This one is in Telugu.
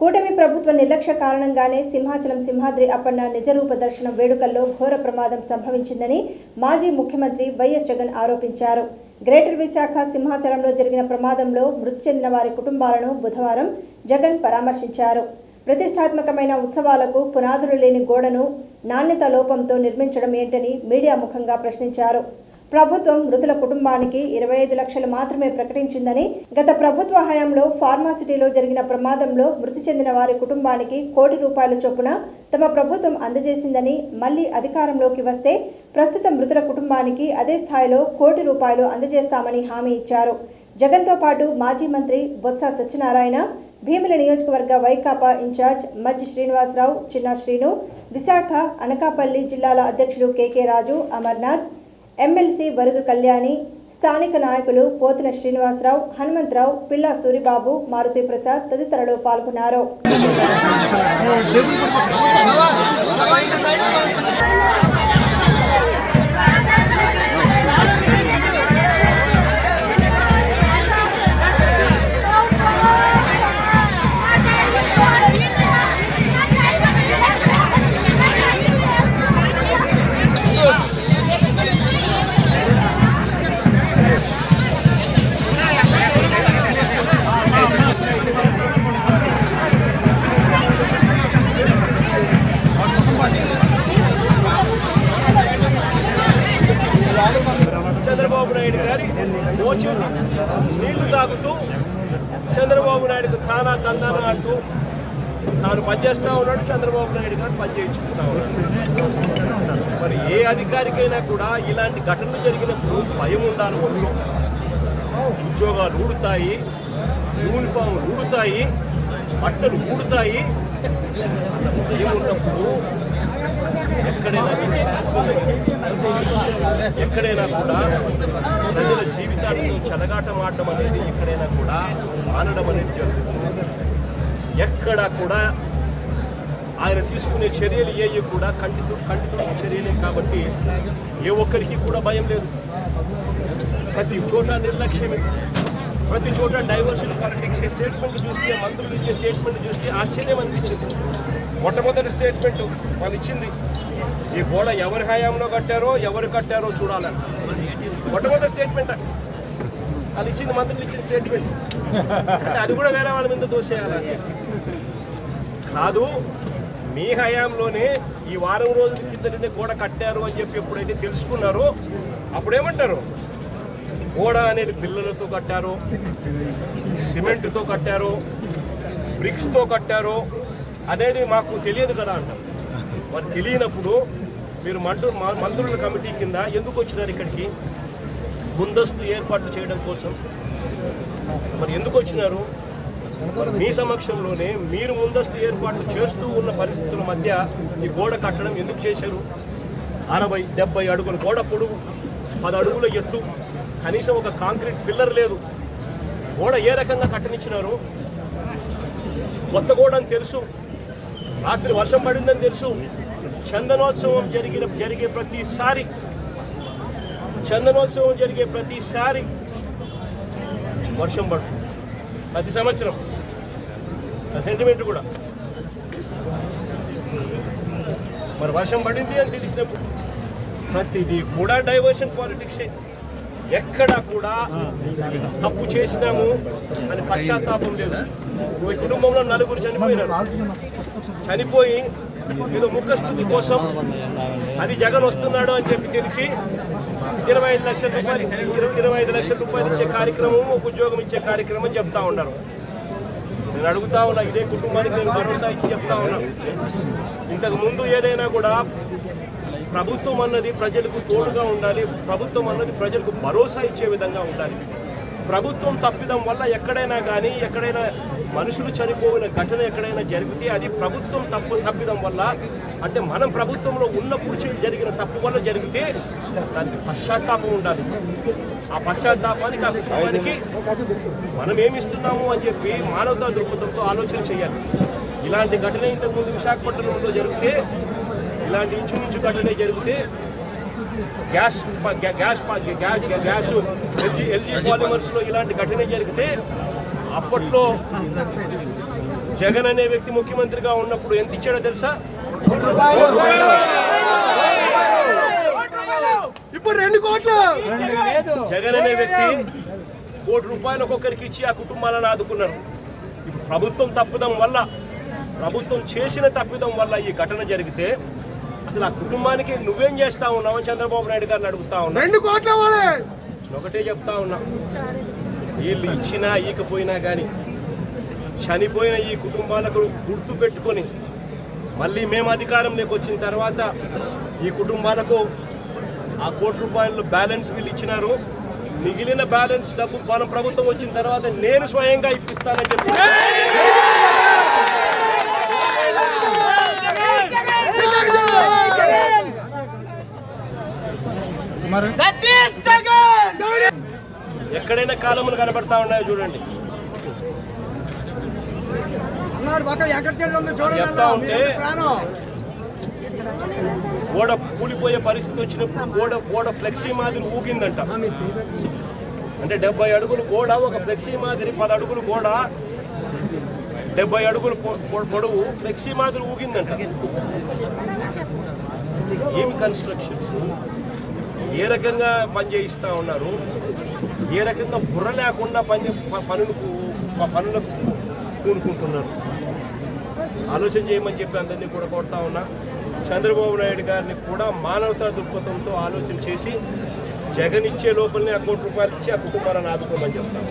కూటమి ప్రభుత్వ నిర్లక్ష్య కారణంగానే సింహాచలం సింహాద్రి అప్పన్న నిజరూప దర్శనం వేడుకల్లో ఘోర ప్రమాదం సంభవించిందని మాజీ ముఖ్యమంత్రి వైఎస్ జగన్ ఆరోపించారు. గ్రేటర్ విశాఖ సింహాచలంలో జరిగిన ప్రమాదంలో మృతి చెందిన వారి కుటుంబాలను బుధవారం జగన్ పరామర్శించారు. ప్రతిష్టాత్మకమైన ఉత్సవాలకు పునాదులు లేని గోడను నాణ్యత లోపంతో నిర్మించడం ఏంటని మీడియా ముఖంగా ప్రశ్నించారు. ప్రభుత్వం మృతుల కుటుంబానికి ఇరవై ఐదు లక్షలు మాత్రమే ప్రకటించిందని గత ప్రభుత్వ హయాంలో ఫార్మాసిటీలో జరిగిన ప్రమాదంలో మృతి చెందిన వారి కుటుంబానికి కోటి రూపాయల చొప్పున తమ ప్రభుత్వం అందజేసిందని మళ్ళీ అధికారంలోకి వస్తే ప్రస్తుత మృతుల కుటుంబానికి అదే స్థాయిలో కోటి రూపాయలు అందజేస్తామని హామీ ఇచ్చారు. జగన్తో పాటు మాజీ మంత్రి బొత్స సత్యనారాయణ భీముల నియోజకవర్గ వైకాపా ఇన్ఛార్జ్ మజ్జి శ్రీనివాసరావు చిన్న శ్రీను విశాఖ అనకాపల్లి జిల్లాల అధ్యక్షుడు కేకే రాజు అమర్నాథ్ ఎమ్మెల్సీ వరుదు కళ్యాణి స్థానిక నాయకులు పోతుల శ్రీనివాసరావు హనుమంతరావు పిల్లా సూరిబాబు మారుతి ప్రసాద్ తదితరులు పాల్గొన్నారు. నీళ్ళు చంద్రబాబు నాయుడుకు తానా తందాన అంటూ తాను పనిచేస్తా ఉన్నాడు చంద్రబాబు నాయుడు గారు పనిచేయించుకుంటా ఉన్నాడు. మరి ఏ అధికారికైనా కూడా ఇలాంటి ఘటనలు జరిగినప్పుడు భయం ఉండాలి ఒళ్ళు. ఉద్యోగాలు ఊడుతాయి యూనిఫామ్ ఊడుతాయి బట్టలు ఊడుతాయి. భయం ఉన్నప్పుడు ఎక్కడైనా ఎక్కడైనా కూడా ప్రజల జీవితాలను చెలగాటమాడడం అనేది ఎక్కడైనా కూడా మానడం అనేది జరుగుతుంది. ఎక్కడ కూడా ఆయన తీసుకునే చర్యలు ఏవి కూడా కంటితో కంటితో చర్యలే కాబట్టి ఏ ఒక్కరికి కూడా భయం లేదు. ప్రతి చోట నిర్లక్ష్యమే. ప్రతి చోట డైవర్షన్ పాలిటిక్స్ స్టేట్మెంట్ చూస్తే మంత్రులు ఇచ్చే స్టేట్మెంట్ చూస్తే ఆశ్చర్యం అనిపించింది. మొట్టమొదటి స్టేట్మెంట్ వాళ్ళు ఇచ్చింది. ఈ గోడ ఎవరి హయాంలో కట్టారో ఎవరు కట్టారో చూడాలని మొట్టమొదటి స్టేట్మెంట్ వాళ్ళు ఇచ్చింది మంత్రులు ఇచ్చిన స్టేట్మెంట్ అంటే అది కూడా వేరే వాళ్ళ మీద దోసేయాలని కాదు మీ హయాంలోనే ఈ వారం రోజుల కిందనే గోడ కట్టారు అని చెప్పి ఎప్పుడైతే తెలుసుకున్నారో అప్పుడేమంటారు? గోడ అనేది పిల్లలతో కట్టారు సిమెంట్తో కట్టారు బ్రిక్స్తో కట్టారు అనేది మాకు తెలియదు కదా అంటారు. మరి తెలియనప్పుడు మీరు మంత్రు మంత్రుల కమిటీ కింద ఎందుకు వచ్చినారు ఇక్కడికి? ముందస్తు ఏర్పాట్లు చేయడం కోసం. మరి ఎందుకు వచ్చినారు? మరి మీ సమక్షంలోనే మీరు ముందస్తు ఏర్పాట్లు చేస్తూ ఉన్న పరిస్థితుల మధ్య ఈ గోడ కట్టడం ఎందుకు చేశారు? అరవై డెబ్బై అడుగుల గోడ పొడుగు పది అడుగుల ఎత్తు కనీసం ఒక కాంక్రీట్ పిల్లర్ లేదు. గోడ ఏ రకంగా కట్టనిచ్చినారు? కొత్త గోడ అని తెలుసు. రాత్రి వర్షం పడిందని తెలుసు. చందనోత్సవం జరిగిన జరిగే ప్రతిసారి చందనోత్సవం జరిగే ప్రతిసారి వర్షం పడుతుంది. ప్రతి సంవత్సరం. సెంటిమెంట్ కూడా. మరి వర్షం పడింది అని తెలిసినప్పుడు ప్రతిదీ కూడా డైవర్షన్ పాలిటిక్సే. ఎక్కడ కూడా తప్పు చేసినాము అని పశ్చాత్తాపం లేదు. ఈ కుటుంబంలో నలుగురు చనిపోయినారు. చనిపోయి ఏదో ముఖస్థుతి కోసం అది జగన్ వస్తున్నాడు అని చెప్పి తెలిసి ఇరవై ఐదు లక్షల రూపాయలు ఇస్తే ఇరవై ఐదు లక్షల రూపాయలు ఇచ్చే కార్యక్రమం ఒక ఉద్యోగం ఇచ్చే కార్యక్రమం చెప్తా ఉన్నారు. నేను అడుగుతా ఉన్నా ఇదే కుటుంబానికి నేను భరోసా ఇచ్చి చెప్తా ఉన్నా. ఇంతకు ముందు ఏదైనా కూడా ప్రభుత్వం అన్నది ప్రజలకు తోడుగా ఉండాలి ప్రభుత్వం అన్నది ప్రజలకు భరోసా ఇచ్చే విధంగా ఉండాలి. ప్రభుత్వం తప్పిదం వల్ల ఎక్కడైనా కానీ ఎక్కడైనా మనుషులు చనిపోయిన ఘటన ఎక్కడైనా జరిగితే అది ప్రభుత్వం తప్పు తప్పిదం వల్ల అంటే మనం ప్రభుత్వంలో ఉన్నప్పుడు జరిగిన తప్పు వల్ల జరిగితే దానికి పశ్చాత్తాపం ఉండాలి. ఆ పశ్చాత్తాపానికి ఆ కుటుంబానికి మనం ఏమిస్తున్నాము అని చెప్పి మానవతా దృక్పథంతో ఆలోచన చేయాలి. ఇలాంటి ఘటన ఇంతకుముందు విశాఖపట్నంలో జరిగితే ఇలాంటి ఇంచుమించు ఘటన జరిగితే gas gas gas gas LG LG పాలిమర్స్లో ఇలాంటి ఘటన జరిగితే అప్పట్లో జగన్ అనే వ్యక్తి ముఖ్యమంత్రిగా ఉన్నప్పుడు ఎంత ఇచ్చాడో తెలుసా? ఇప్పుడు రెండు కోట్లు. జగన్ అనే వ్యక్తి కోటి రూపాయలు ఒక్కొక్కరికి ఇచ్చి ఆ కుటుంబాలను ఆదుకున్నారు ప్రభుత్వం తప్పిదం వల్ల ప్రభుత్వం చేసిన తప్పిదం వల్ల ఈ ఘటన జరిగితే అసలు ఆ కుటుంబానికి నువ్వేం చేస్తా ఉన్నావు చంద్రబాబు నాయుడు గారిని అడుగుతా ఉన్నా. రెండు కోట్లు ఒకటే చెప్తా ఉన్నా. వీళ్ళు ఇచ్చినా ఈకపోయినా కానీ చనిపోయిన ఈ కుటుంబాలకు గుర్తు పెట్టుకొని మళ్ళీ మేము అధికారంలోకి వచ్చిన తర్వాత ఈ కుటుంబాలకు ఆ కోటి రూపాయలు బ్యాలెన్స్ బిల్ ఇచ్చినారు. మిగిలిన బ్యాలెన్స్ డబ్బు మన ప్రభుత్వం వచ్చిన తర్వాత నేను స్వయంగా ఇప్పిస్తానని చెప్పి ఎక్కడైనా కాలములు కనబడతా ఉన్నాయో చూడండి. గోడ కూలిపోయే పరిస్థితి వచ్చినప్పుడు గోడ గోడ ఫ్లెక్సీ మాదిరి ఊగిందంట. అంటే డెబ్బై అడుగులు గోడ ఒక ఫ్లెక్సీ మాదిరి పది అడుగులు గోడ డెబ్బై అడుగులు పొడవు ఫ్లెక్సీ మాదిరి ఊగిందంట. ఏం కన్స్ట్రక్షన్ ఏ రకంగా పని చేయిస్తా ఉన్నారు? ఏ రకంగా బుర్ర లేకుండా పని పనులకు పనులకు కూనుకుంటున్నారు ఆలోచన చేయమని చెప్పి అందరినీ కూడా కోరుతా ఉన్నా. చంద్రబాబు నాయుడు గారిని కూడా మానవతా దృక్పథంతో ఆలోచన చేసి జగన్ ఇచ్చే లోపలనే ఆ కోటి రూపాయలు ఇచ్చి ఆ కుటుంబాలను ఆదుకోమని చెప్తాను.